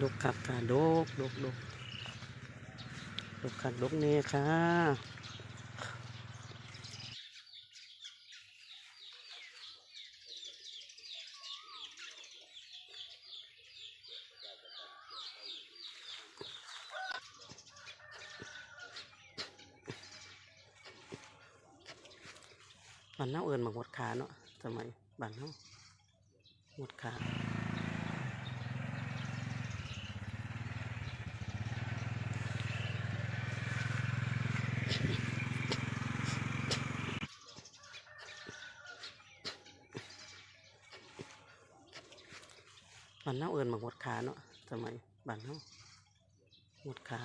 ดกคักค่ะดกดกดกดกคักดกเน่ค่ะบ้านเฮาเอิ้นมาหมดขาเนาะสมัยบ้านเฮาหมดขา บ้านเฮาเอิ้นมาหมดขาเนาะสมัยบ้านเฮาหมดขา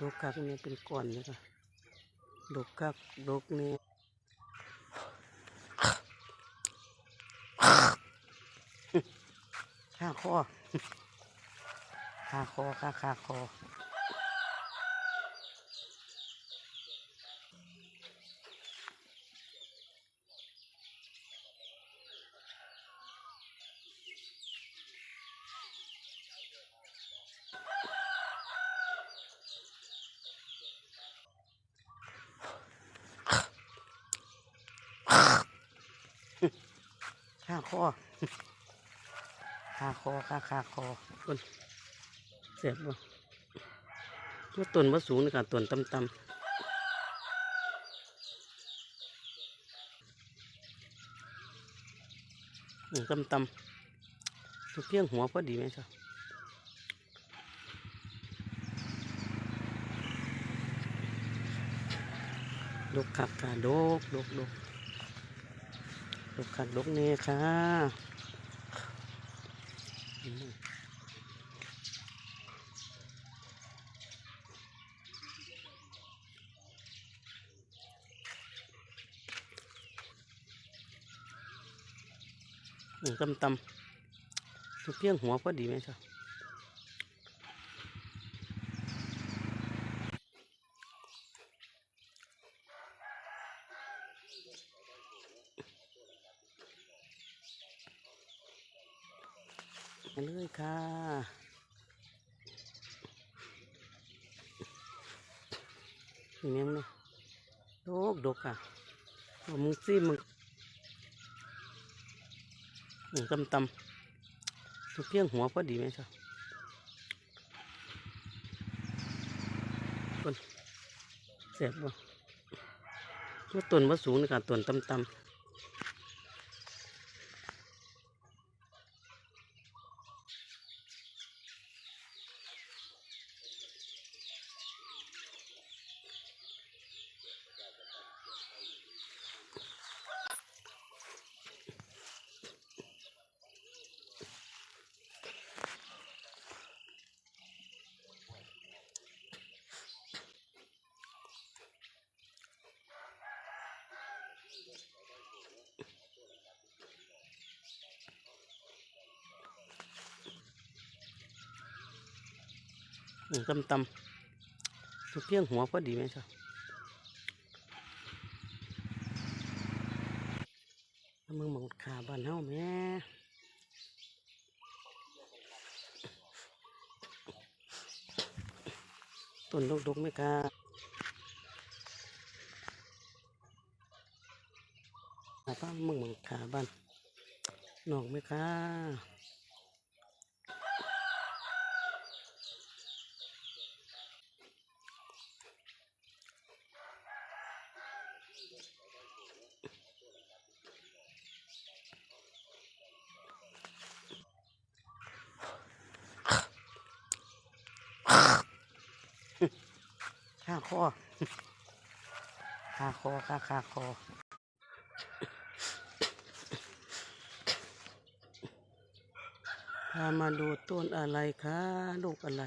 ดกคักนี่เป็นก้อนเลยค่ะดกคักดกนี่ข้าคอ ขาคอข้าขาคอข้าคอข้าคอข้าขาคอ สียบบ่ว่าต้นว่าสูงในการต้นต่ำต่ำต่ำต่ำๆทุกเพียงหัวพอดีไหมจ๊ะดกคักค่ะดกดกดกดกคักดกเน่ค่ะ ตำตำทุกเพียงหัวพอดีไหมจ๊ะมาเลยค่ะนี่แม่งเนาะดกดกอะเอามึงซิมึง ตำตำทุกเพียงหัวพอดีไหมครับต้นเสียบบ่ว่าต้นว่าสูงในการต้นตำตำ ตำตำทุกเพียงหัวพอดีไหมจ๊ะแล้วมึงหมดขาบ้านเฮาแม่ต้นดกๆไหม่กล้าขาบ้านมึงหมดขาบ้านนอกไหม่กล้า ขาคอขาคอขาขาคอพามาดูต้นอะไรคะลูกอะไร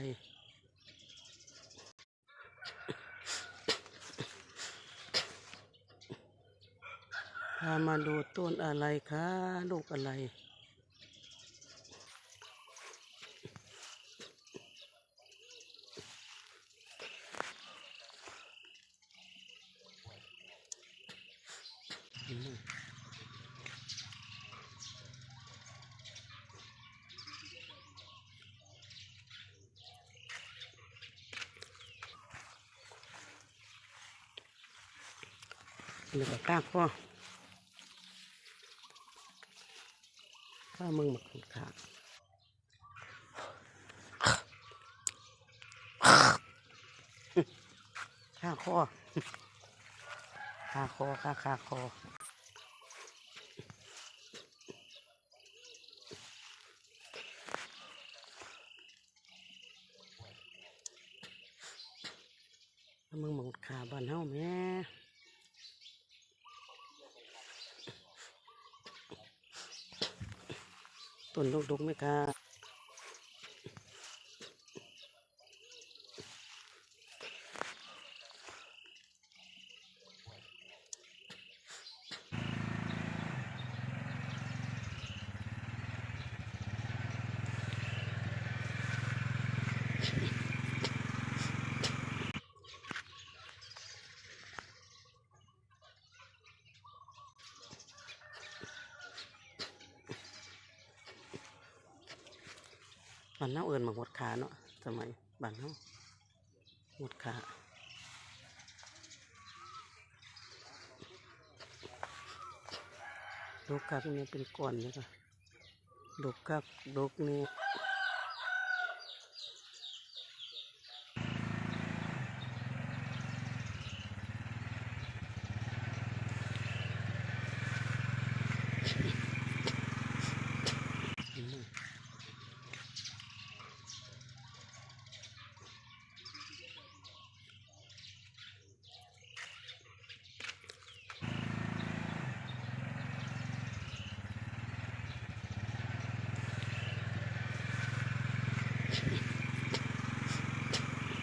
พามาดูต้นอะไรคะลูกอะไร แล้วก็ก้างข้อข้ามึงหมกขาข้าข้อข้าคอข้าขาคอข้ามึงหมกขาบ้านเฮาแม่ ต้นดกๆไหมคะ บ้านเฮาเอิญมาหดขาเนาะสมัยบ้านเฮาหดขาดกกักเนี่ยเป็นก้อนเลยค่ะดกกักดกเนี่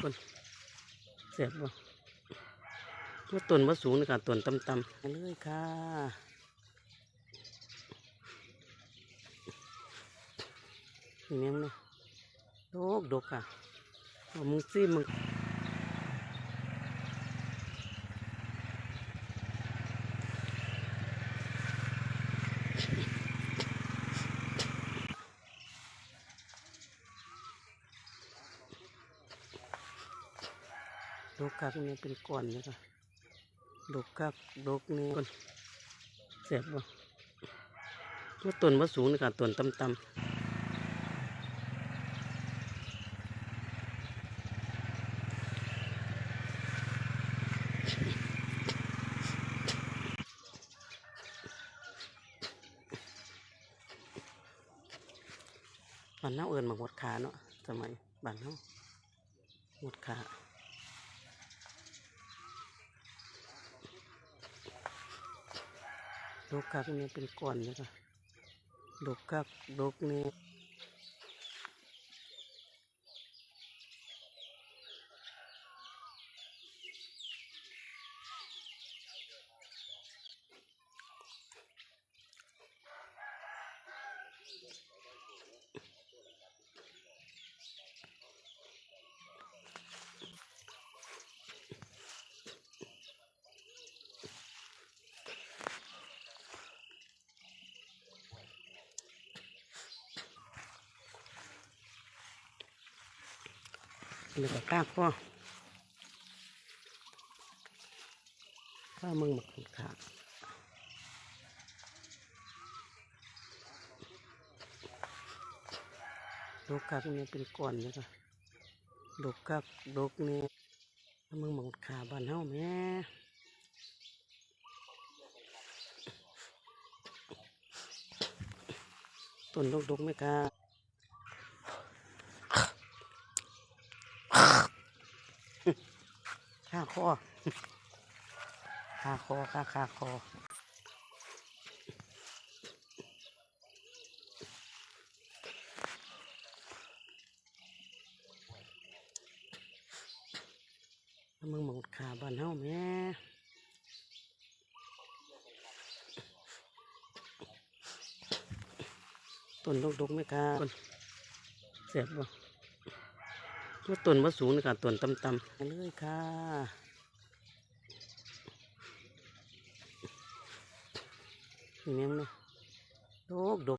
คนเสียบบ่ว่าต้นว่าสูงในการต้นต่ำๆเลยค่ะนี่แม่งเนาะดกดกอะมึงซิมึง ดกกักนี่เป็นก้อนเลยค่ะดกกักดกนี่ยคนเสียบบ่ว่าต้นว่าสูงนการต้นต่ำๆบ้านเฮาเอิญมาหดขาเนาะสมัยบ้านเฮาหดขา ดกคักเนี่ยเป็นก้อนเลยค่ะดกคักดกเนี่ย แล้วก็ก้างข้อข้ามึงหมกขาดกกักเนี่ยเป็นก้อนเลยค่ะดกกักดกเนี่ยข้ามึงหมกขาบานเฮ้าแม่ต้นดกๆไหมกา ข้าคอข้าคอข้าข้าคอแล้วมึงหมดขาบ้านเฮาแม่ต้นดกๆไหมกาเสียบบ่ ตัวต้นว่าสูงนะครับต้นต่ำๆไปเลยค่ะนี่แมงนะโดกโดก